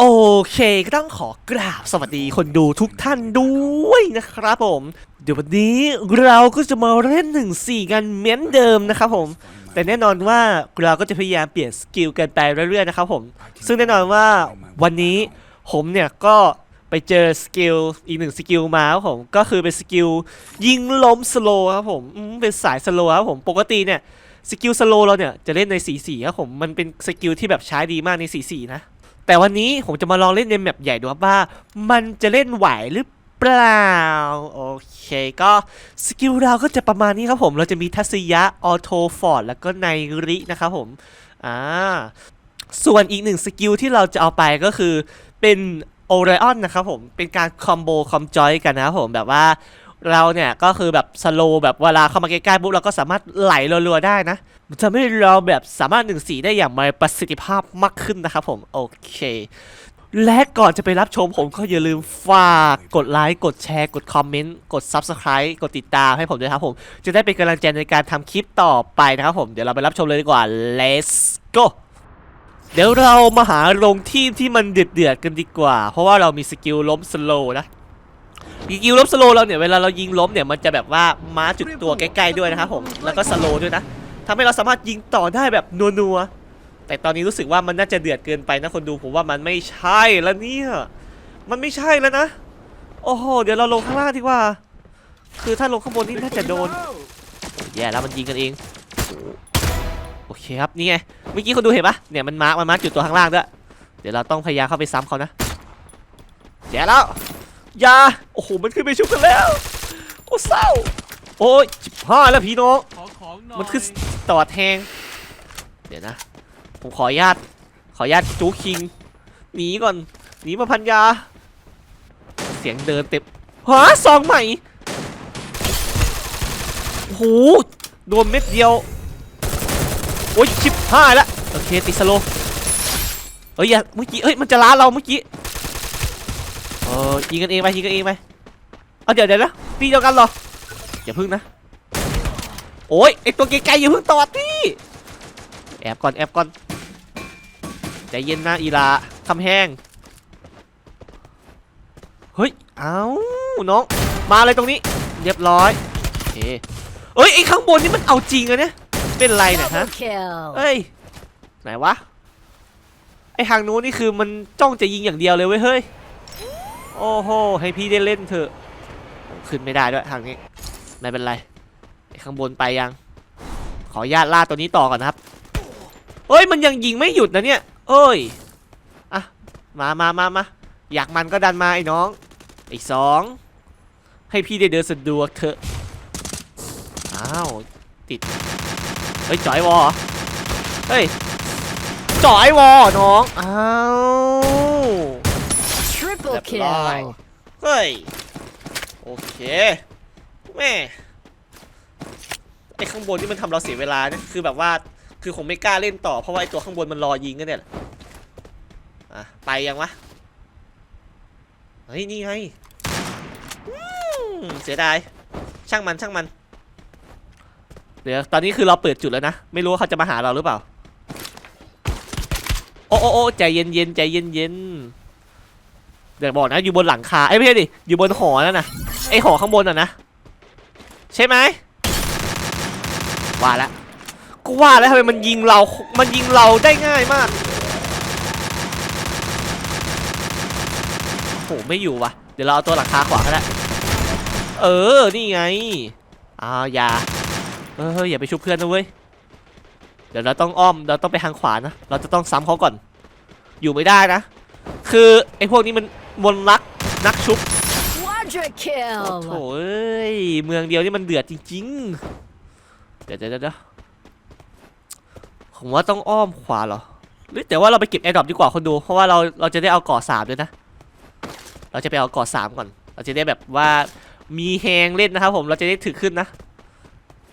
โอเคก็ต้องขอกราบสวัสดีคนดูทุกท่านด้วยนะครับผม เดี๋ยววันนี้เราก็จะมาเล่นหนึ่งสี่กันเหมือนเดิมนะครับผม แต่แน่นอนว่าเราก็จะพยายามเปลี่ยนสกิลกันไปเรื่อยๆนะครับผม ซึ่งแน่นอนว่าวันนี้ผมเนี่ยก็ไปเจอสกิลอีกหนึ่งสกิลมาครับผมก็คือเป็นสกิลยิงล้มสโลครับผมเป็นสายสโลครับผมปกติเนี่ยสกิลสโลเราเนี่ยจะเล่นในสีสีครับผมมันเป็นสกิลที่แบบใช้ดีมากในสีสีนะ แต่วันนี้ผมจะมาลองเล่นในแมปใหญ่ดูครับว่า มันจะเล่นไหวหรือเปล่า โอเคก็สกิลเราก็จะประมาณนี้ครับผม เราจะมีทัศยะออโตฟอร์ดแล้วก็ไนรินะครับผม อ่า ส่วนอีกหนึ่งสกิลที่เราจะเอาไปก็คือเป็นโอไรออนนะครับผม เป็นการคอมโบคอมจอยกันนะครับผมแบบว่า เราเนี่ยก็คือแบบสโลแบบเวลาเข้ามาใกล้ๆปุ๊บเราก็สามารถไหลรัวๆได้นะมันจะไม่เราแบบสามารถหนึ่งสีได้อย่างมีประสิทธิภาพมากขึ้นนะครับผมโอเค และก่อนจะไปรับชมผมก็อย่าลืมฝากกดไลค์กดแชร์กดคอมเมนต์กด Subscribe กดติดตามให้ผมด้วยครับผม จะได้เป็นกำลังใจในการทำคลิปต่อไปนะครับผม เดี๋ยวเราไปรับชมเลยดีกว่า let's go เดี๋ยวเรามาหาลงทีมที่มันเดือดๆกันดีกว่า เพราะว่าเรามีสกิลล้มสโลนะ สกิลล้มสโลเราเนี่ยเวลาเรายิงล้มเนี่ยมันจะแบบว่าม้าจุดตัวใกล้ๆด้วยนะครับผมแล้วก็สโลด้วยนะทำให้เราสามารถยิงต่อได้แบบนัวๆแต่ตอนนี้รู้สึกว่ามันน่าจะเดือดเกินไปนะคนดูผมว่ามันไม่ใช่แล้วเนี่ยมันไม่ใช่แล้วนะโอ้โหเดี๋ยวเราลงข้างล่างดีกว่า คือถ้าลงข้างบนนี่น่าจะโดนแย่แล้วมันยิงกันเองโอเคครับนี่ไงเมื่อกี้คนดูเห็นปะเนี่ยมันมาร์กมันมาร์กจุดตัวข้างล่างด้วยเดี๋ยวเราต้องพยายามเข้าไปซ้ำเขานะแย่แล้ว ย่าโอ้โห มันขึ้นไปชุบกันแล้ว โอ้เศร้า โอ้ยจิบห้าแล้วพี่น้อง ขอของหน่อยมันคือตอดแทง เดี๋ยวนะ ผมขออนุญาต ขออนุญาตจูคิง หนีก่อน หนีมาพันยา เสียงเดินเต็มฮะซองใหม่ โอ้โห โดนเม็ดเดียว โอ้ยชิบห้าแล้ว โอเคติดสโลว์เฮ้ยอย่าเมื่อกี้เฮ้ย มันจะล้าเราเมื่อกี้ เออยิงกันเองไปยิงกันเองไปเอาเดี๋ยวเดี๋ยวนะตีเดียวกันเหรออย่าพึ่งนะโอ้ยไอตัวไกลๆอย่าเพิ่งตอดที่แอบก่อนแอบก่อนใจเย็นนะอีลาคำแห้งเฮ้ยเอาน้องมาเลยตรงนี้เรียบร้อยโอเคเอ้ยไอข้างบนนี่มันเอาจริงอะเนี่ยเป็นไรเนี่ยฮะ Double kill. เอ้ยไหนวะไอทางนู้นนี่คือมันจ้องจะยิงอย่างเดียวเลยเว้ยเฮ้ย โอ้โห ให้พี่ได้เล่นเถอะ ขึ้นไม่ได้ด้วยทางนี้ ไม่เป็นไร ข้างบนไปยัง ขออนุญาตล่าตัวนี้ต่อก่อนนะครับ เอ้ย มันยังยิงไม่หยุดนะเนี่ย เอ้ย อะ มามามามาอยากมันก็ดันมาไอ้น้องไอ้สอง ให้พี่ได้เดินสะดวกเถอะ อ้าว ติด เฮ้ยจ่อยวอเหรอเฮ้ยจ่อยวอน้อง อ้าว Triple That's kill. right. เฮ้ย โอเค แม่ ไอ้ข้างบนนี่มันทำเราเสียเวลานะคือแบบว่า คือผมไม่กล้าเล่นต่อ เพราะว่าไอ้ตัวข้างบนมันรอยิงกันเนี่ยแหละอะ ไปยังวะ เฮ้ย นี่ไงอืมเสียดาย ช่างมันช่างมัน เดี๋ยว ตอนนี้คือเราเปิดจุดแล้วนะ ไม่รู้ว่าเขาจะมาหาเราหรือเปล่า โอ้โอ้โอ้ใจเย็นเย็นใจเย็นเย็น เดี๋ยวบอกนะอยู่บนหลังคาไอ้ยไม่ใช่ดิอยู่บนหอนั่นนะไอ้หอข้างบนอะนะใช่ไหมว่าแล้วกูว่าแล้วทำไมมันยิงเรามันยิงเราได้ง่ายมากโหไม่อยู่วะเดี๋ยวเราเอาตัวหลังคาขวาก็ได้เออนี่ไงอ้าวอย่าเอออย่าไปชุบเพื่อนนะเว้ยเดี๋ยวเราต้องอ้อมเราต้องไปทางขวานะเราจะต้องซ้ำเขาก่อนอยู่ไม่ได้นะคือไอ้พวกนี้มัน มนรักนักชุบ Quadra โอ้โถ kill. เอ้ยเมืองเดียวนี่มันเดือดจริงๆ เดี๋ยวเดี๋ยวเดี๋ยวผมว่าต้องอ้อมขวาเหรอหรือแต่ว่าเราไปเก็บแอร์ดรอปดีกว่าคนดู เพราะว่าเราเราจะได้เอาเกาะสามด้วยนะ เราจะไปเอาเกาะสามก่อน เราจะได้แบบว่ามีแฮงเล่นนะครับผมเราจะได้ถึกขึ้นนะ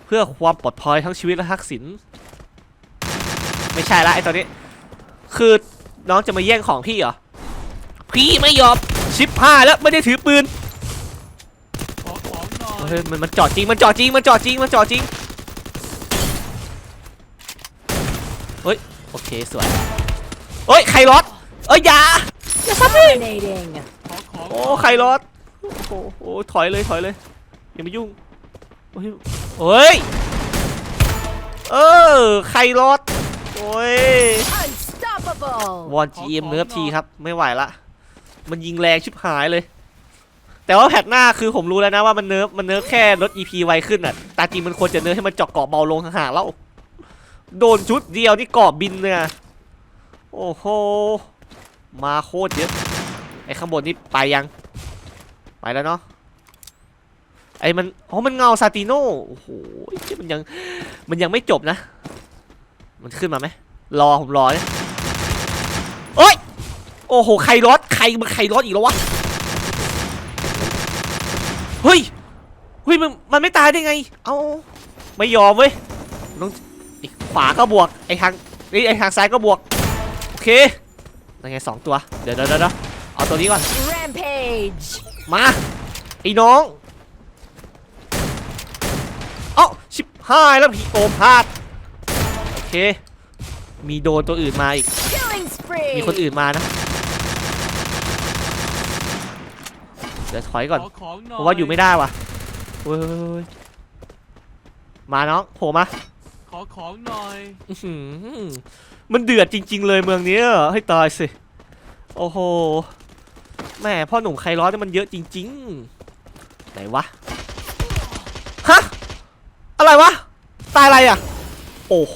เพื่อความปลอดภัยทั้งชีวิตและทักษิณไม่ใช่ละไอ้ตอนนี้ คือน้องจะมาแย่งของพี่เหรอ พี่ไม่ยอมชิปห้าแล้วไม่ได้ถือปืนขอของหน่อยเฮ้ยมันมันจอดจริงมันจอดจริงมันจอดจริงมันจอดจริงเฮ้ยโอเคสวยเฮ้ยใครรถเอ้ยอยา Dominating. ขอของโอ้ใครรอดโอ้โหโอ้ถอยเลยถอยเลยอย่ามายุ่งโอ้ยเฮ้ยเออใครรอดโอ้ย Unstoppable. วอนจีเอ็มเนิร์ฟทีครับไม่ไหวละ มันยิงแรงชิบหายเลย แต่ว่าแพทหน้าคือผมรู้แล้วนะว่ามันเนิร์ฟมันเนิร์ฟแค่ลด EP ไวขึ้นอะแต่จริงมันควรจะเนิร์ฟให้มันเจาะเกาะเบาลงห่างๆแล้วโดนชุดเดียวนี่เกาะบินเลยอะโอ้โหมาโคตรเยอะไอ้ข้างบนนี่ไปยัง ไปแล้วเนาะไอ้มันอ๋อมันเงาซาติโน่โอ้โหเหี้ยมันยังมันยังไม่จบนะ มันขึ้นมาไหมรอผมรอเนี่ยโอ้ย โอ้โห ใครรถใครมันใครรถอีกแล้ววะ เฮ้ย เฮ้ยมันมันไม่ตายได้ไง เอาไม่ยอมเว้ยต้องไอ้ขวาก็บวก ไอ้ทางไอ้ไอ้ทางซ้ายก็บวก โอเคยังไงสองตัว เดี๋ยวเดี๋ยวเดี๋ยวเอาตัวนี้ก่อน Rampage. มา ไอ้น้อง เอ้าชิบหายแล้วพี่โอมพลาด โอเค มีโดนตัวอื่นมาอีก Killing spree. มีคนอื่นมานะ ดี๋ยวถอยก่อนขอของหน่อยเพราะว่าอยู่ไม่ได้ว่ะเว้ยมาน้องโผล่มาขอของหน่อยอื้อหือมันเดือดจริง ๆ เลยเมืองนี้อะให้ตายสิโอ้โหแม่พ่อหนุ่มใครร้อนนี่มันเยอะจริง ๆ ไหนวะฮะอะไรวะตายอะไรอะ โอ้โห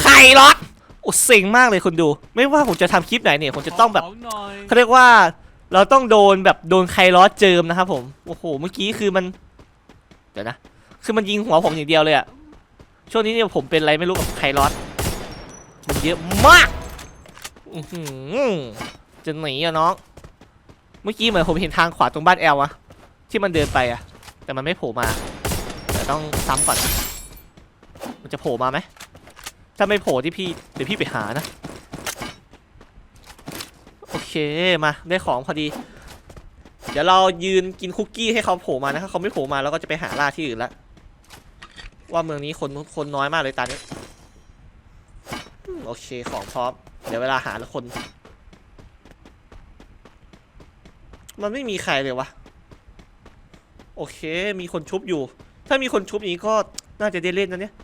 ใครร้อนโอ้เซ็งมากเลยคนดู ไม่ว่าผมจะทำคลิปไหนเนี่ยผมจะต้องแบบขขหน่อยเขาเรียกว่า เราต้องโดนแบบโดนใครล้อเจิมนะครับผม โอ้โห เมื่อกี้คือมัน เดี๋ยวนะ คือมันยิงหัวผมอย่างเดียวเลยอะช่วงนี้เนี่ยผมเป็นอะไรไม่รู้กับใครล้อมันเยอะมากจะหนีอะน้อง เมื่อกี้เหมือนผมเห็นทางขวาตรงบ้านแอลอะที่มันเดินไปอะแต่มันไม่โผล่มาแต่ต้องซ้ำก่อน มันจะโผล่มาไหมถ้าไม่โผล่ที่พี่เดี๋ยวพี่ไปหานะ เคมาได้ของพอดี เดี๋ยวเรายืนกินคุกกี้ให้เขาโผล่มานะถ้าเขาไม่โผล่มาเราก็จะไปหาล่าที่อื่นละว่าเมืองนี้คนคนน้อยมากเลยตอนนี้โอเคของพร้อม เดี๋ยวเวลาหาละคน มันไม่มีใครเลยวะโอเค มีคนชุบอยู่ ถ้ามีคนชุบอย่างนี้ก็น่าจะได้เล่นนะเนี่ย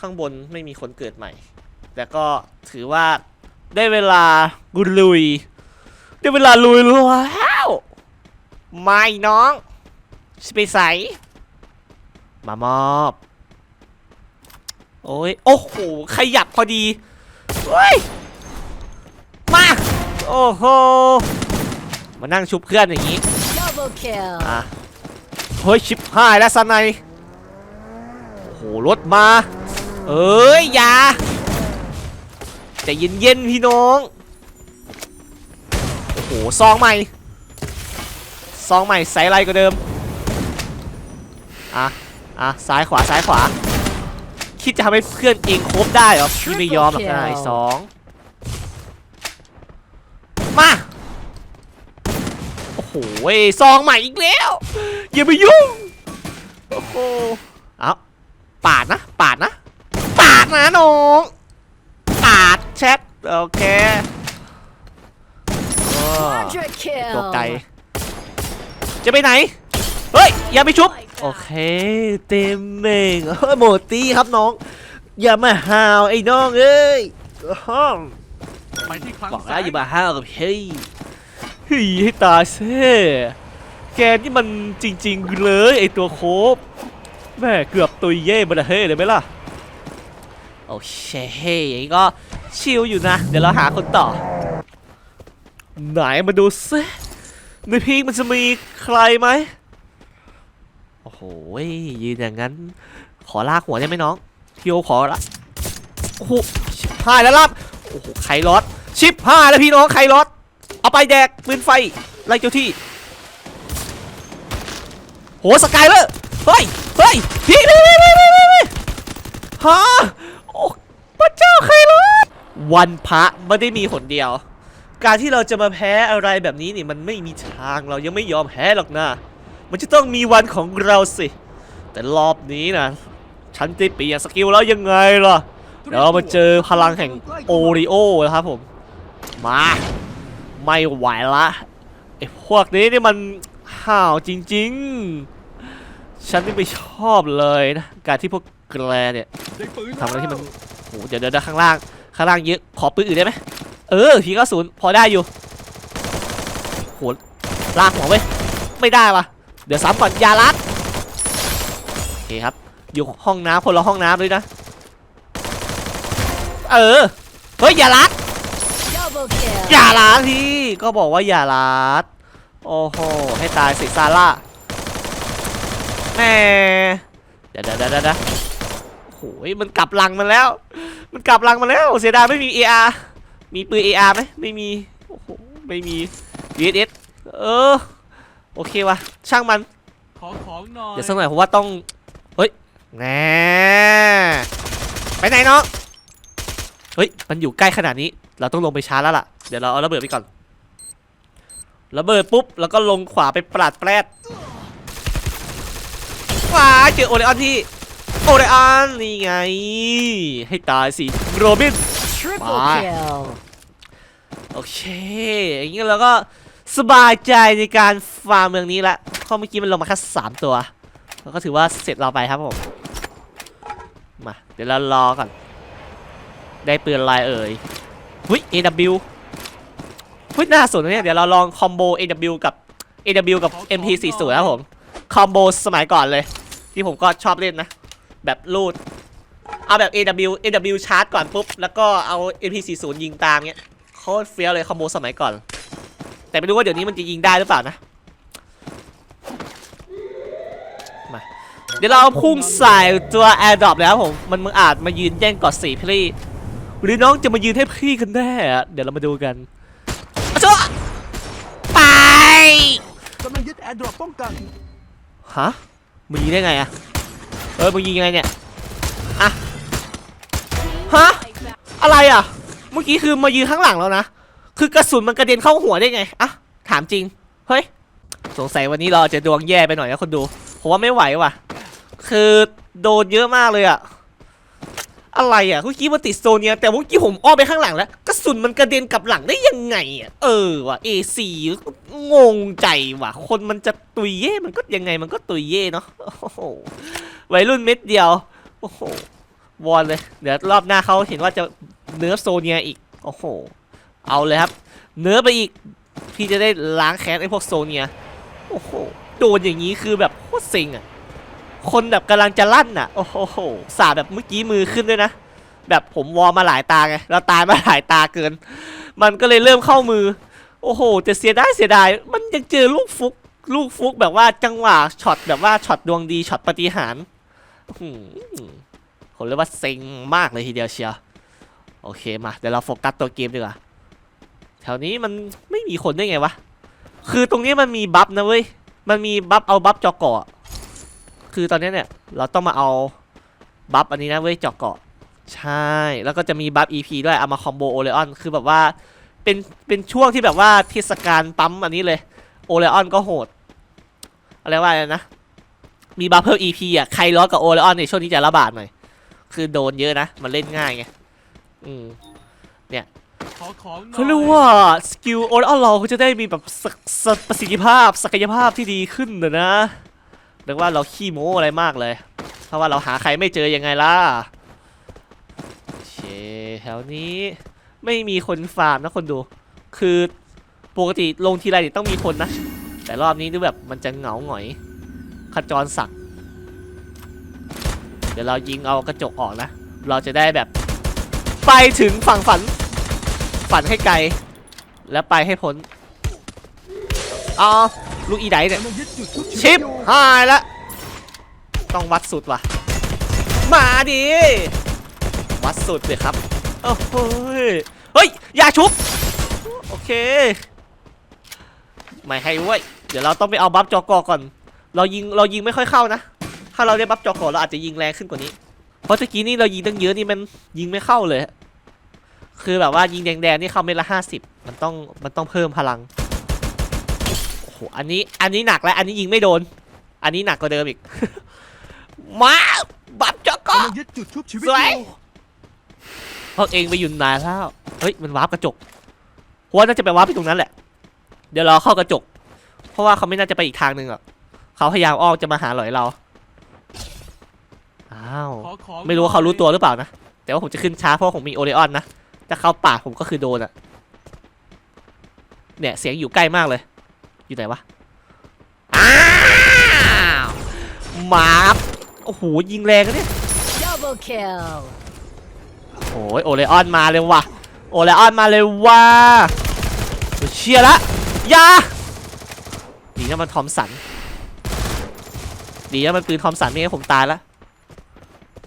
ข้างบนไม่มีคนเกิดใหม่ แต่ก็ถือว่า ได้เวลากุลุย ได้เวลาลุยแล้วไม่น้องสไปใสมามอบ โอ้ย โอ้โห ขยับพอดี เฮ้ย มา โอ้โห มานั่งชุบเพื่อนอย่างนี้ Double kill. อะเฮ้ย ชิบหายแล้วซันในโอ้โห รถมา เอ้ย อย่า ใจเย็นๆพี่น้อง โอ้โหซองใหม่ ซองใหม่ใส่อะไรกว่าเดิม อะ อะ ซ้ายขวาซ้ายขวา คิดจะทำให้เพื่อนเองครบได้เหรอพี่ไม่ยอมหรอกนะไอ้สอง มา โอ้โหซองใหม่อีกแล้ว อย่าไปยุ่ง โอ้โห เอาปาดนะ ปาดนะ ปาดนะน้องปาด แชทโอเคโอ้ Quadra kill. ตัวไกลจะไปไหน เฮ้ย อย่าไปชุบ โอเค เต็มเมงเฮ้ยโมตี้ครับน้อง อย่ามาหาวไอ้น้องเอ้ยอ้อไปที่คลังบอกแสแล้วงอย่ามาห้าวกับเฮ้ยเฮ้ยให้ตายเซ่แกนี่มันจริง ๆ เลยไอตัวโคบแม่เกือบตุยเย่มาละเฮ้เลยไหมล่ะ โอเคอย่างนี้ก็ ชิลอยู่นะ เดี๋ยวเราหาคนต่อ ไหนมาดูซิในพีกมันจะมีใครไหมโอ้โหยืนอย่างนั้น ขอลากหัวได้ไหมน้องพี่โอขอละโอ้โหหายแล้วล่ะโอ้โหใครรถชิปห้าแล้วพี่น้องใครรถเอาไปแดกปืนไฟไล่เจ้าที่โหสกายเลอร์เฮ้ยเฮ้ยพี่พี่พี่พี่พี่พี่ฮะโอ้พระเจ้าใครรถ วันพระไม่ได้มีหนเดียว การที่เราจะมาแพ้อะไรแบบนี้นี่มันไม่มีทางเรายังไม่ยอมแพ้หรอกนะ มันจะต้องมีวันของเราสิ แต่รอบนี้นะฉันจะเปลี่ยนสกิลแล้วยังไงล่ะ เดี๋ยวเรามาเจอพลังแห่งโอริโอนะครับผม มา ไม่ไหวละไอ้พวกนี้นี่มันห่าวจริง ๆ ฉันไม่ชอบเลยนะ การที่พวกแกรเนี่ยทำอะไรที่มันโอ้ยเดี๋ยวเดี๋ยวข้างล่าง ข้างล่างเยอะ ขอปืนอื่นได้ไหมเออทีก็ศูนย์พอได้อยู่โหลากหัวเว้ไม่ได้วะเดี๋ยวซ้ำก่อนอยาลักโอเคครับ อยู่ห้องน้ำคนละห้องน้ำเลยนะ เออ เฮ้ย อย่าลัก Double kill. อย่าล้างที่ ก็บอกว่าอย่าล้างโอ้โห ให้ตายสิซาร่าแม่เดะเดี๋ยวเดี๋ยวเดี๋ยว โอ้ยมันกลับหลังมันแล้ว มันกลับหลังมันแล้วเสียดายไม่มี AR มีปืน AR ไหมไม่มีโอ้โหไม่มี VSS เออโอเควะช่างมันขอของหน่อยเดี๋ยวสักหน่อยผมว่าต้องเฮ้ยแน่ไปไหนน้องเฮ้ยมันอยู่ใกล้ขนาดนี้ เราต้องลงไปชาร์จแล้วล่ะเดี๋ยวเราเอาระเบิดไปก่อนระเบิดปุ๊บแล้วก็ลงขวาไปปราดแปรดว้าเจอโอเลออนที่ โอเลออนนี่ไง ให้ตายสิโรบิน Triple Bye. kill. โอเคอย่างนี้เราก็สบายใจในการฟาร์มเมืองนี้ละเพราะเมื่อกี้มันลงมาแค่สามตัวแล้วก็ถือว่าเสร็จเราไปครับผมมาเดี๋ยวเรารอก่อน ได้ปืนลายเอ่ยหุ้ย AW หุ้ยน่าสนนะเนี่ยเดี๋ยวเราลองคอมโบ AW กับ AW กับ MP40 ครับผม คอมโบสมัยก่อนเลย ที่ผมก็ชอบเล่นนะ แบบลูด เอาแบบ AW AW ชาร์จก่อนปุ๊บ แล้วก็เอา MP40 ยิงตามเงี้ยโคตรเฟี้ยวเลยคอมโบสมัยก่อน แต่ไม่รู้ว่าเดี๋ยวนี้มันจะยิงได้หรือเปล่านะ มา เดี๋ยวเราเอาพุ่งใส่ตัว Air Drop แล้วผม มันมึงอาจมายืนแย่งกอดสีพี่ หรือน้องจะมายืนให้พี่กันแน่อะเดี๋ยวเรามาดูกันอะจ๊ะไปกำลังยึดแอร์ดรอปป้องกัน ฮะ มึงยิงได้ไงอะ เออมึงยิงยังไงเนี่ยอะฮะอะไรอะ เมื่อกี้คือมายืนข้างหลังแล้วนะ คือกระสุนมันกระเด็นเข้าหัวได้ไงอะถามจริง เฮ้ย สงสัยวันนี้เราจะดวงแย่ไปหน่อยนะคนดู ผมว่าไม่ไหวว่ะ คือโดนเยอะมากเลยอะ อะไรอะเมื่อกี้มันติดโซเนียแต่เมื่อกี้ผมอ้อมไปข้างหลังแล้ว สุนมันกระเด็นกลับหลังได้ยังไงอะเออว่ะ A4 งงใจว่ะ คนมันจะตุยเย่มันก็ยังไงมันก็ตุยเย่เนาะโอ้โหวัยรุ่นเม็ดเดียวโอ้โหวอนเลยเดี๋ยวรอบหน้าเขาเห็นว่าจะเนื้อโซเนียอีกโอ้โหเอาเลยครับ เนื้อไปอีกพี่จะได้ล้างแค้นไอ้พวกโซเนียโอ้โหโดนอย่างนี้คือแบบโคตรเซ็งอะคนแบบกำลังจะลั่นอะโอ้โหสาดแบบเมื่อกี้มือขึ้นด้วยนะ แบบผมวอมาหลายตาไงแล้วตายมาหลายตาเกิน มันก็เลยเริ่มเข้ามือ โอ้โหแต่เสียดายเสียดาย มันยังเจอลูกฟุก ลูกฟุกแบบว่าจังหวะช็อตแบบว่าช็อตดวงดีช็อตปฏิหารผมเรียกว่าเซ็งมากเลยทีเดียวเชียวโอเคมาเดี๋ยวเราโฟกัสตัวเกมดีกว่าแถวนี้มันไม่มีคนได้ไงวะคือตรงนี้มันมีบัฟนะเว้ยมันมีบัฟเอาบัฟจอเกาะคือตอนนี้เนี่ยเราต้องมาเอาบัฟอันนี้นะเว้ยจอเกาะ ใช่ แล้วก็จะมีบัฟ EP ด้วย เอามาคอมโบโอเลออน คือแบบว่า เป็น เป็นช่วงที่แบบว่าเทศกาลปั๊มอันนี้เลย โอเลออนก็โหด อะไรว่าอะไรนะ มีบัฟเพิ่ม EP อะ ใครร้อนกับโอเลออนในช่วงนี้จะระบาดหน่อย คือโดนเยอะนะ มันเล่นง่ายไง อืมขอของหน่อยเขาเรียกว่าสกิลโอเลออนเราก็จะได้มีแบบศักศักประสิทธิภาพ ศักยภาพที่ดีขึ้นนะนะเรียกว่าเราขี้โม้อะไรมากเลย เพราะว่าเราหาใครไม่เจอยังไงล่ะโอเค แถวนี้ไม่มีคนฟาร์มนะคนดู คือปกติลงทีไรต้องมีคนนะ แต่รอบนี้ดูแบบมันจะเหงาหงอยขจรศักดิ์เดี๋ยวเรายิงเอากระจกออกนะ เราจะได้แบบ ไปถึงฝั่งฝัน ฝันให้ไกล แล้วไปให้พ้นเอาลูกอีไดเนี่ยชิปหายละต้องวัดสุดว่ะ มาดิ วัดสุดเลยครับ โอ้โหยเฮ้ยอย่าชุบ โอเค ไม่ให้เว้ย เดี๋ยวเราต้องไปเอาบัฟจอกอก่อน เรายิงเรายิงไม่ค่อยเข้านะ ถ้าเราได้บัฟจอกอเราอาจจะยิงแรงขึ้นกว่านี้ เพราะตะกี้นี่เรายิงตั้งเยอะนี่มันยิงไม่เข้าเลย คือแบบว่ายิงแดงๆนี่เข้าเม็ดละห้าสิบมันต้องมันต้องเพิ่มพลัง โอ้โห อันนี้อันนี้หนักแล้วอันนี้ยิงไม่โดน อันนี้หนักกว่าเดิมอีก มาบัฟจอกอกำลังยึดจุดชุบชีวิตสวยอยู่ พวกเองไปอยู่นานแล้วเฮ้ยมันวาร์ปกระจกเพราะว่าน่าจะไปวาร์ปไปตรงนั้นแหละ เดี๋ยวเราเข้ากระจก เพราะว่าเขาไม่น่าจะไปอีกทางหนึ่งหรอกเขาพยายามอ้อมจะมาหาหลอยเราอ้าวขอของไม่รู้ว่าเขารู้ตัวหรือเปล่านะแต่ว่าผมจะขึ้นช้าเพราะว่าผมมีโอเลออนนะถ้าเข้าปากผมก็คือโดนอะเนี่ยเสียงอยู่ใกล้มากเลย อยู่ไหนวะอ้าวหมาบโอ้โหยิงแรงนะเนี่ย Double kill. โอ้ยโอเลออนมาเลยว่ะ โอเลออนมาเลยว่ะโอ้ยเชียร์ละอยาดีนะมันทอมสัน ดีนะมันปืนทอมสันไม่งั้นผมตายละ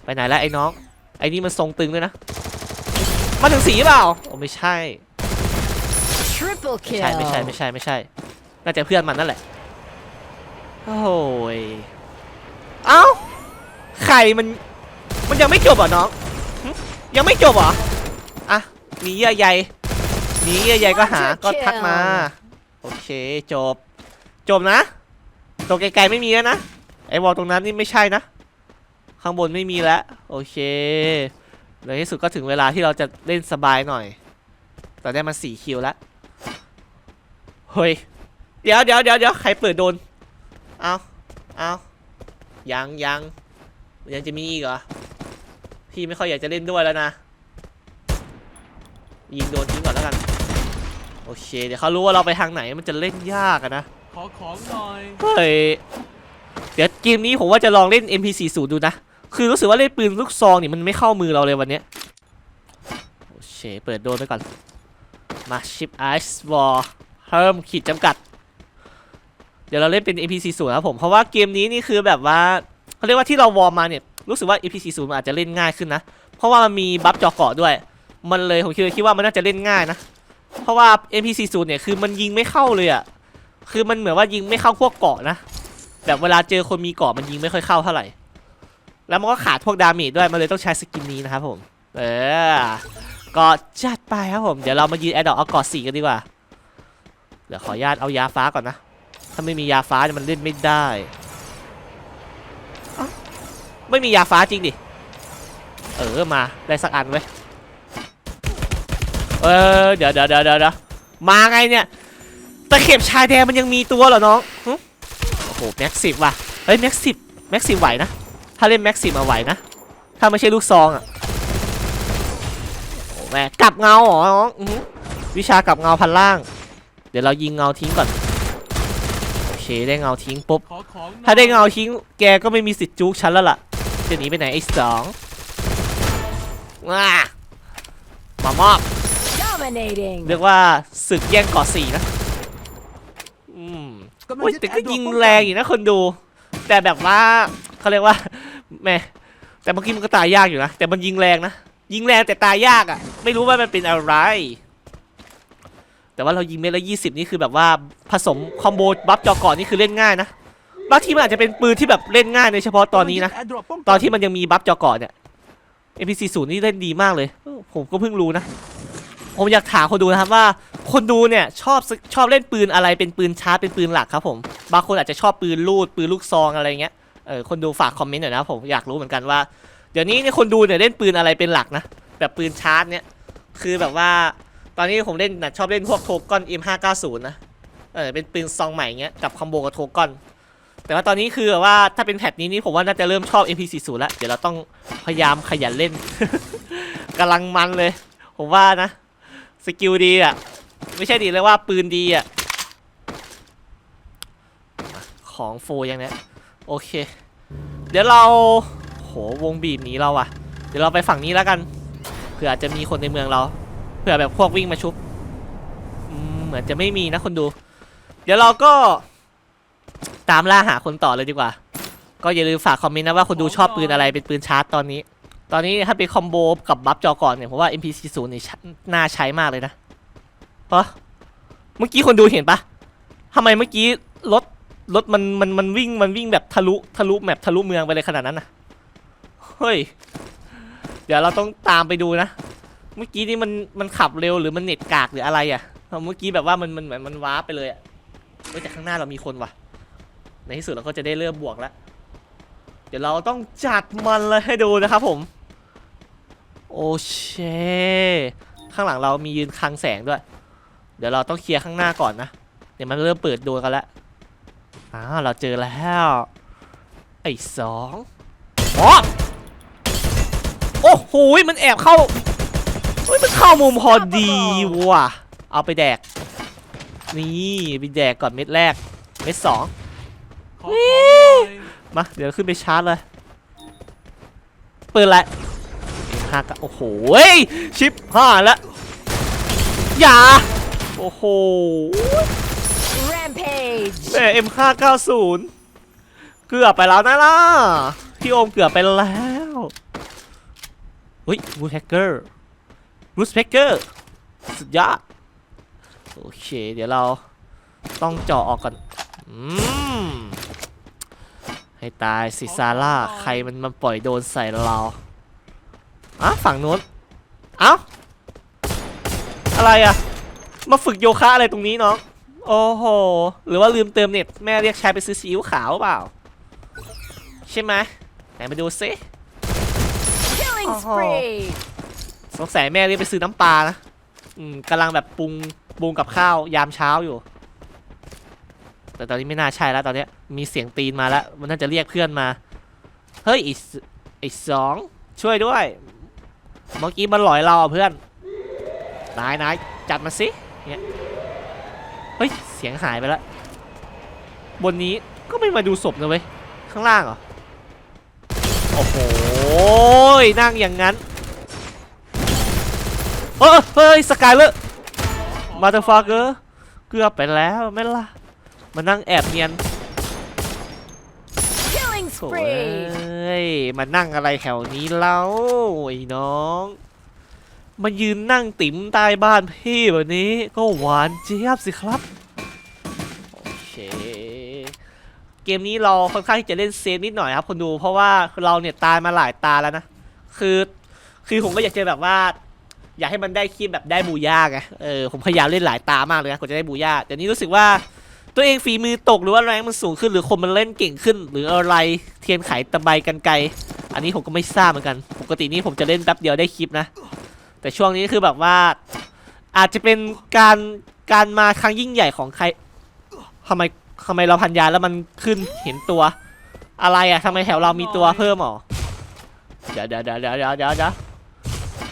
ไปไหนละไอ้น้อง ไอ้นี่มันทรงตึงด้วยนะ มาถึงสีเปล่าโอ้ไม่ใช่ Triple ไม่ใช่ kill. ไม่ใช่ไม่ใช่ไม่ใช่ น่าจะเพื่อนมันนั่นแหละ โอ้ย เอ้า ไข่มัน มันยังไม่จบเหรอน้องหึ ยังไม่จบเหรอ อะ มีเยื่อใยมีเยื่อใยก็หา ก็ทักมา โอเค จบ จบนะ ตรงไกลๆไม่มีแล้วนะ ไอ้วอลตรงนั้นนี่ไม่ใช่นะ ข้างบนไม่มีแล้ว โอเคในที่สุดก็ถึงเวลาที่เราจะเล่นสบายหน่อย ตอนนี้มันสี่คิวแล้ว เฮ้ย เดี๋ยวเดี๋ยวเดี๋ยวเดี๋ยวใครเปิดโดน เอาเอายังยังยังจะมีอีกเหรอ พี่ไม่ค่อยอยากจะเล่นด้วยแล้วนะ ยิงโดนทิ้งก่อนแล้วกัน โอเค เดี๋ยวเขารู้ว่าเราไปทางไหนมันจะเล่นยากอะนะ ขอของหน่อย เฮ้ย เดี๋ยวเกมนี้ผมว่าจะลองเล่น MP40 ดูนะ คือรู้สึกว่าเล่นปืนลูกซองนี่มันไม่เข้ามือเราเลยวันเนี้ย โอเค เปิดโดนไปก่อน มาชิปไอซ์วอลเพิ่มขีดจำกัด เดี๋ยวเราเล่นเป็น MP40 นะครับผม เพราะว่าเกมนี้นี่คือแบบว่าเขาเรียกว่าที่เราวอร์มมาเนี่ย รู้สึกว่า MP40 มันอาจจะเล่นง่ายขึ้นนะ เพราะว่ามันมีบัฟจอเกาะด้วย มันเลยผมคิดคิดว่ามันน่าจะเล่นง่ายนะ เพราะว่า MP40 เนี่ยคือมันยิงไม่เข้าเลยอะคือมันเหมือนว่ายิงไม่เข้าพวกเกาะนะ แบบเวลาเจอคนมีเกาะมันยิงไม่ค่อยเข้าเท่าไหร่ แล้วมันก็ขาดพวกดาเมจด้วย มันเลยต้องใช้สกินนี้นะครับผม เออก็จัดไปครับผม เดี๋ยวเรามายืนแอดดอกเอาเกาะสีกันดีกว่า เดี๋ยวขออนุญาตเอายาฟ้าก่อนนะ ถ้าไม่มียาฟ้ามันเล่นไม่ได้ ไม่มียาฟ้าจริงดิ เออมาได้สักอันไว้เออเดี๋ยวเดี๋ยวเดี๋ยวเดี๋ยวมาไงเนี่ยตะเข็บชายแดนมันยังมีตัวเหรอน้องโอ้โหแม็กสิบว่ะเฮ้ยแม็กสิบแม็กสิบไหวนะถ้าเล่นแม็กสิบมาไหวนะถ้าไม่ใช่ลูกซองอะโอ้แม่กลับเงาเหรอน้องอวิชากลับเงาพันล่าง เดี๋ยวเรายิงเงาทิ้งก่อนโอเคได้เงาทิ้งปุ๊บถ้าได้เงาทิ้งแกก็ไม่มีสิทธิ์จุกฉันแล้วล่ะ จะหนีไปไหนไอ้สองว้ามามอบ Dominating. เรียกว่าศึกแย่งเกาะสี่นะอืมกำลังโอ้ยยึดแต่ก็ airdrop ยิงป้อกันแรงอยู่นะคนดู แต่แบบว่าเขาเรียกว่าแหม่แต่เมื่อกี้มันก็ตายยากอยู่นะ แต่มันยิงแรงนะ ยิงแรงแต่ตายยากอะ่ะ ไม่รู้ว่ามันเป็นอะไร แต่ว่าเรายิงเมตรละยี่สิบนี่คือแบบว่าผสมคอมโบบัฟจอก่อนนี่คือเล่นง่ายนะ บางทีมันอาจจะเป็นปืนที่แบบเล่นง่ายในเฉพาะตอนนี้นะกำลังยึด airdrop ป้งกัตอนที่มันยังมีบัฟจอก่อนเนี่ย NPC ศูนย์นี่เล่นดีมากเลยเออผมก็เพิ่งรู้นะ ผมอยากถามคนดูนะครับว่า คนดูเนี่ยชอบซึชอบเล่นปืนอะไรเป็นปืนชาร์จเป็นปืนหลักครับผม บางคนอาจจะชอบปืนลูดปืนลูกซองอะไรเงี้ย เออคนดูฝากคอมเมนต์หน่อยนะผมอยากรู้เหมือนกันว่า เดี๋ยวนี้เนี่ยคนดูเนี่ยเล่นปืนอะไรเป็นหลักนะ แบบปืนชาร์จเนี่ย คือแบบว่า ตอนนี้ผมเล่นนะชอบเล่นพวกโทกอน M590 นะ เออเป็นปืนซองใหม่เงี้ยกับคอมโบกับโทกอน แต่ว่าตอนนี้คือว่าถ้าเป็นแพทนี้นี่ผมว่าน่าจะเริ่มชอบ MP40 แล้วเดี๋ยวเราต้องพยายามขยันเล่น กำลังมันเลย ผมว่านะ สกิลดีอะ ไม่ใช่ดีเลยว่าปืนดีอะ ของโฟยังเนี้ยโอเค เดี๋ยวเราโหวงบีบหนีเราอะ เดี๋ยวเราไปฝั่งนี้แล้วกันเผื่ออาจจะมีคนในเมืองเราเผื่อแบบพวกวิ่งมาชุบเหมือนจะไม่มีนะคนดู เดี๋ยวเราก็ ตามล่าหาคนต่อเลยดีกว่า ก็อย่าลืมฝากคอมเมนต์นะว่าคนดูชอบปืนอะไรเป็นปืนชาร์จตอนนี้ ตอนนี้ถ้าเป็นคอมโบกับบัฟจอก่อนเนี่ยผมว่า MP40 นี่น่าใช้มากเลยนะเพราะเมื่อกี้คนดูเห็นปะทำไมเมื่อกี้รถรถมันมันมันวิ่งมันวิ่งแบบทะลุทะลุแมปทะลุเมืองไปเลยขนาดนั้นนะเฮ้ย เดี๋ยวเราต้องตามไปดูนะ เมื่อกี้นี่มันมันขับเร็วหรือมันเน็ตกากหรืออะไรอะ่ะ เมื่อกี้แบบว่ามันมันเหมือนมันว้าไปเลยอะ่ะเฮ้ยแต่ข้างหน้าเรามีคนว่ะ ในที่สุดเราก็จะได้เริ่มบวกแล้ว เดี๋ยวเราต้องจัดมันเลยให้ดูนะครับผม โอเชข้างหลังเรามียืนคลังแสงด้วย เดี๋ยวเราต้องเคลียร์ข้างหน้าก่อนนะ เดี๋ยวมันเริ่มเปิดโดนกันแล้วอ้าวเราเจอแล้ว ไอ้สองอ๋อโอ้โหมันแอบเข้าเฮ้ยมันเข้ามุมพอดีว่ะ เอาไปแดก นี่ไปแดกก่อนเม็ดแรก เม็ดสอง ขอของหน่อยมา เดี๋ยวขึ้นไปชาร์จเลย เปิดแล้วหักโอ้โหเฮ้ยชิปห้าแล้วอย่า โอ้โห Rampage. แม่ M590 เกือบไปแล้วนะล่ะ พี่โอมเกือบไปแล้วอุ้ยบูแฮกเกอร์บูสแฮกเกอร์สุดยอดโอเค เดี๋ยวเราต้องเจาะออกก่อนอืม ให้ตายสิซาร่าใครมันมาปล่อยโดนใส่เราอะฝั่งนู้นเอ้าอะไรอะมาฝึกโยคะอะไรตรงนี้น้องโอ้โห หรือว่าลืมเติมเน็ตแม่เรียกชายไปซื้อซีอิ๊วขาวเปล่า ใช่ไหมไหนมาดูซิ Killing Oh. spree. สงสัยแม่เรียกไปซื้อน้ำปลานะ อืมกำลังแบบปรุงปรุงกับข้าวยามเช้าอยู่ แต่ตอนนี้ไม่น่าใช่แล้วตอนนี้มีเสียงตีนมาแล้ว มันน่าจะเรียกเพื่อนมา เฮ้ยไอ้สไอ้สองช่วยด้วย เมื่อกี้มันหลอยเราอะเพื่อนนายนายจัดมาสิเนี่ยเฮ้ยเสียงหายไปแล้วบนนี้ก็ไม่มาดูศพนะเว้ยข้างล่างเหรอโอ้โหนั่งอย่างนั้นเออเฮ้ยสกายเลอร์มาเตอร์ฟาเกอร์เกือบไปแล้วไม่ล่ะ มานั่งแอบเนียน Killing โถ่เอ้ spree. ยมานั่งอะไรแถวนี้เล่าไอ้น้องมายืนนั่งติ๋มใต้บ้านพี่แบบนี้ ก็หวานเจี๊ยบสิครับโอเคเกมนี้เราค่อนข้างที่จะเล่นเซฟนิดหน่อยครับคนดูเพราะว่าเราเนี่ยตายมาหลายตาแล้วนะคือคือผมก็อยากจะแบบว่า อยากให้มันได้คลิปแบบได้บูย่าไงเออผมพยายามเล่นหลายตามากเลยนะกว่าจะได้บูย่าแต่นี้รู้สึกว่า ตัวเองฝีมือตกหรือว่าแรงมันสูงขึ้นหรือคนมันเล่นเก่งขึ้น หรืออะไรเทียนไขตะไบกันไกล อันนี้ผมก็ไม่ทราบเหมือนกัน ปกตินี่ผมจะเล่นแป๊บเดียวได้คลิปนะ แต่ช่วงนี้คือแบบว่า อาจจะเป็นการการมาครั้งยิ่งใหญ่ของใครทำไมทำไมเราพันยาแล้วมันขึ้นเห็นตัว อะไรอะทำไมแถวเรามีตัวเพิ่มหรอเดี๋ยวเดี๋ยวเดี๋ยวเดี๋ยวเดี๋ยวเดี๋ยวเดี๋ยว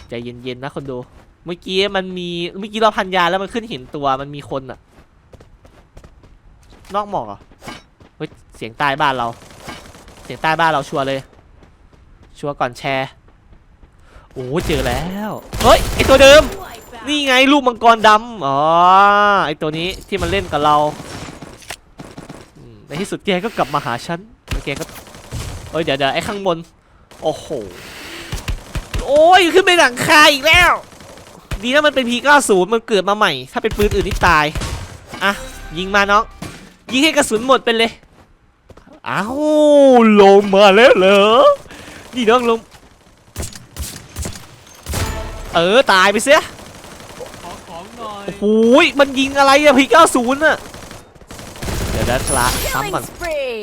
ใจเย็นๆนะคนดู เมื่อกี้มันมีเมื่อกี้เราพันยาแล้วมันขึ้นเห็นตัวมันมีคนอะ นอกหมอกเหรอเฮ้ยเสียงใต้บ้านเรา เสียงใต้บ้านเราชัวร์เลย ชัวร์ก่อนแชร์โอ้เจอแล้วเฮ้ยไอตัวเดิม นี่ไงลูกมังกรดำอ๋อไอตัวนี้ที่มันเล่นกับเราในที่สุดแกก็กลับมาหาฉันแกก็เอ้ยเดี๋ยวเดี๋ยวไอข้างบนโอ้โหโอ้ยขึ้นไปหลังคาอีกแล้ว ดีนะมันเป็น P90 มันเกิดมาใหม่ ถ้าเป็นปืนอื่นนี่ตาย อะ ยิงมาน้อง ยิงให้กระสุนหมดไปเลยอ้าวลงมาแล้วเหรอนี่น้องลง เออตายไปเสียขอของหน่อยโอ้โหยมันยิงอะไรอะพีเก้าศูนย์อะเดี๋ยวนะละซ้ำก่อน Killing spree.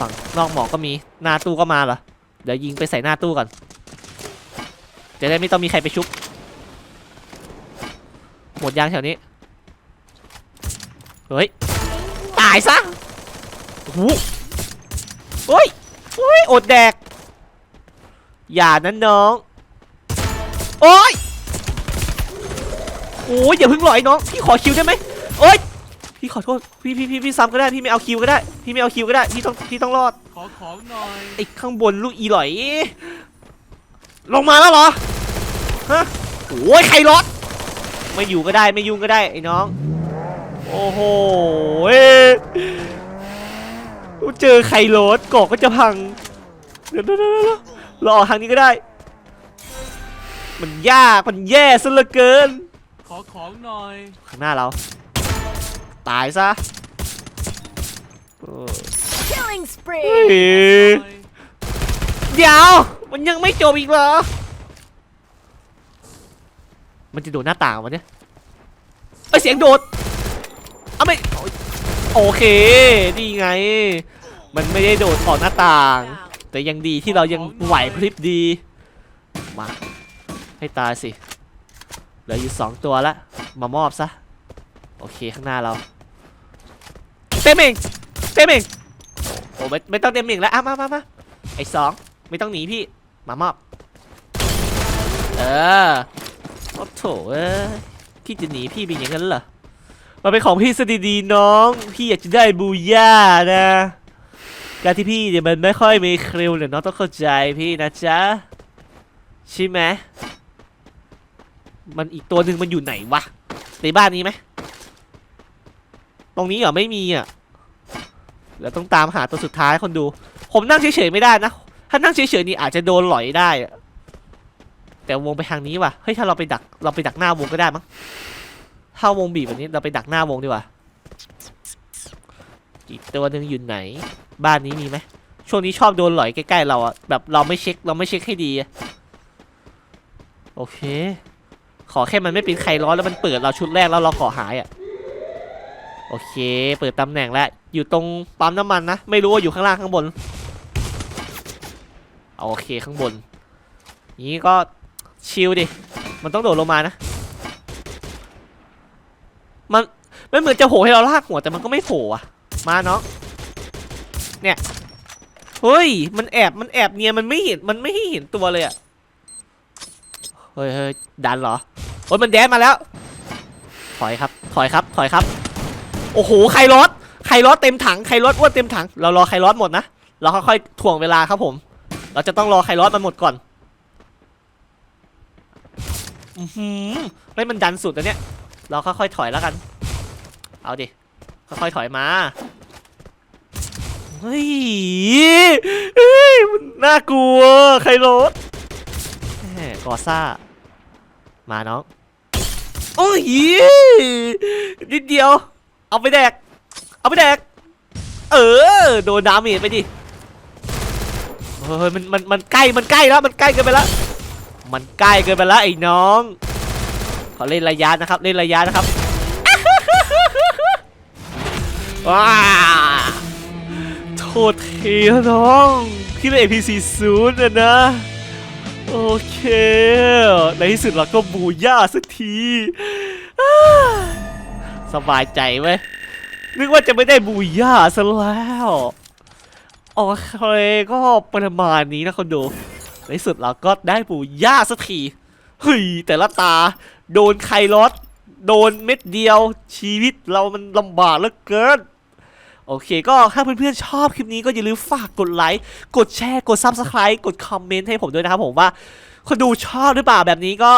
ฝั่งนอกหมอกก็มีหน้าตู้ก็มาเหรอเดี๋ยวยิงไปใส่หน้าตู้ก่อนจะได้ไม่ต้องมีใครไปชุบหมดยางแถวนี้เฮ้ยตายซะโอ้โหเฮ้ยเฮ้ยอดแดก อย่านั้นน้อง โอ้ยโอ้ยอย่าเพิ่งหลอยน้อง พี่ขอคิวได้ไหมโอ้ยพี่ขอโทษ พี่พี่พี่พี่ซ้ำก็ได้ พี่ไม่เอาคิวก็ได้ พี่ไม่เอาคิวก็ได้ พี่ต้องพี่ต้องรอด ขอของหน่อย ไอ้ข้างบนลูกอีหลอย ลงมาแล้วเหรอ ฮะ โอ้ยใครรอดไม่อยู่ก็ได้ ไม่ยุ่งก็ได้ไอ้น้อง โอ้โหเว้ยเจอใครรถเกาะก็จะพังเดี๋ยวเดี๋ยวเดี๋ยวเดี๋ยวรอทางนี้ก็ได้ มันยากมันแย่ซะเหลือเกิน ขอของหน่อย ข้างหน้าเรา ตายซะเออ Killing เฮ้ spree. ยหน่อยเดี๋ยว มันยังไม่จบอีกเหรอ มันจะโดดหน้าต่างวะเนี่ยเอ้ยเสียงโดด เอาไม่โอเคนี่ไง มันไม่ได้โดดออกหน้าต่าง แต่ยังดีที่เรายังไหวพริบดี มา ให้ตายสิ เหลืออยู่สองตัวละ มามอบซะ โอเคข้างหน้าเรา เต็มเองเต็มเองโอ้ไม่ไม่ต้องเต็มเองแล้วอะมามามาไอ้สองไม่ต้องหนีพี่ มามอบ เออโอ้โถเอ้ยพี่จะหนีพี่เป็นอย่างนั้นเหรอ มาเป็นของพี่สดีๆน้อง พี่อยากจะได้บูย่านะการที่พี่เนี่ยมันไม่ค่อยมีคริวเนี่ยน้องต้องเข้าใจพี่นะจ๊ะใช่ไหมมันอีกตัวหนึ่งมันอยู่ไหนวะในบ้านนี้ไหมตรงนี้เหรอไม่มีอะเราต้องตามหาตัวสุดท้ายคนดู ผมนั่งเฉยๆไม่ได้นะ ถ้านั่งเฉยๆนี่อาจจะโดนหลอยได้ แต่วงไปทางนี้ว่ะเฮ้ยถ้าเราไปดักเราไปดักหน้าวงก็ได้มั้ง ถ้าวงบีบแบบนี้เราไปดักหน้าวงดีกว่าอีกตัวหนึ่งอยู่ไหน บ้านนี้มีไหมช่วงนี้ชอบโดนหลอยใกล้ๆเราอะแบบเราไม่เช็คเราไม่เช็คให้ดีโอเค ขอแค่มันไม่เป็นใครร้อนแล้วมันเปิดเราชุดแรกแล้วเราขอหายอะโอเค เปิดตำแหน่งแล้วอยู่ตรงปั๊มน้ำมันนะไม่รู้ว่าอยู่ข้างล่างข้างบนโอเคข้างบนนี้ก็ชิลดิมันต้องโดดลงมานะ มันไม่เหมือนจะโผล่ให้เราลากหัวแต่มันก็ไม่โผล่อะมาเนาะเนี่ยเฮ้ยมันแอบมันแอบเนียมันไม่เห็นมันไม่ให้เห็นตัวเลยอะเฮ้ยเฮ้ยดันเหรอโอ้ยมันแดนมาแล้วถอยครับถอยครับถอยครับ โอ้โหไครรถไครรถเต็มถังไครถอ้วนเต็มถังเรารอไครรถหมดนะเราค่อยๆถ่วงเวลาครับผม เราจะต้องรอไครรถมันหมดก่อนอือหือไม่มันดันสุดนะเนี่ย เราค่อยๆถอยแล้วกัน เอาดิ ค่อยๆถอยมา เฮ้ยเฮ้ยมันน่ากลัว ใครรถกอซ่า มาน้อง โอ้ยนิดเดียว เอาไปแดก เอาไปแดก เออ โดนดาเมจไปดิ เฮ้ย มัน มัน มันใกล้ มันใกล้แล้ว มันใกล้เกินไปแล้ว มันใกล้เกินไปแล้วไอ้น้อง ขอเล่นระยะนะครับ เล่นระยะนะครับว้าโทษทีน้องพี่เป็น APC ศูนย์นะนะ โอเค ในที่สุดเราก็บูย่าสักที สบายใจไหมนึกว่าจะไม่ได้บูย่าซะแล้วโอเคก็ประมาณนี้นะคนดูในที่สุดเราก็ได้บูย่าสักทีเฮ้ยแต่ละตา โดนใครลดโดนเม็ดเดียวชีวิตเรามันลำบากเหลือเกิน โอเคก็ถ้าเพื่อนๆชอบคลิปนี้ก็อย่าลืมฝากกดไลค์ กดแชร์ กด Subscribe กดคอมเมนต์ให้ผมด้วยนะครับผมว่าคนดูชอบหรือเปล่าแบบนี้ก็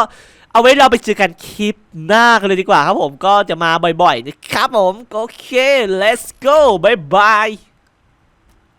เอาไว้เราไปเจอกันคลิปหน้ากันเลยดีกว่าครับผมก็จะมาบ่อยๆนะครับผม โอเค let's go bye bye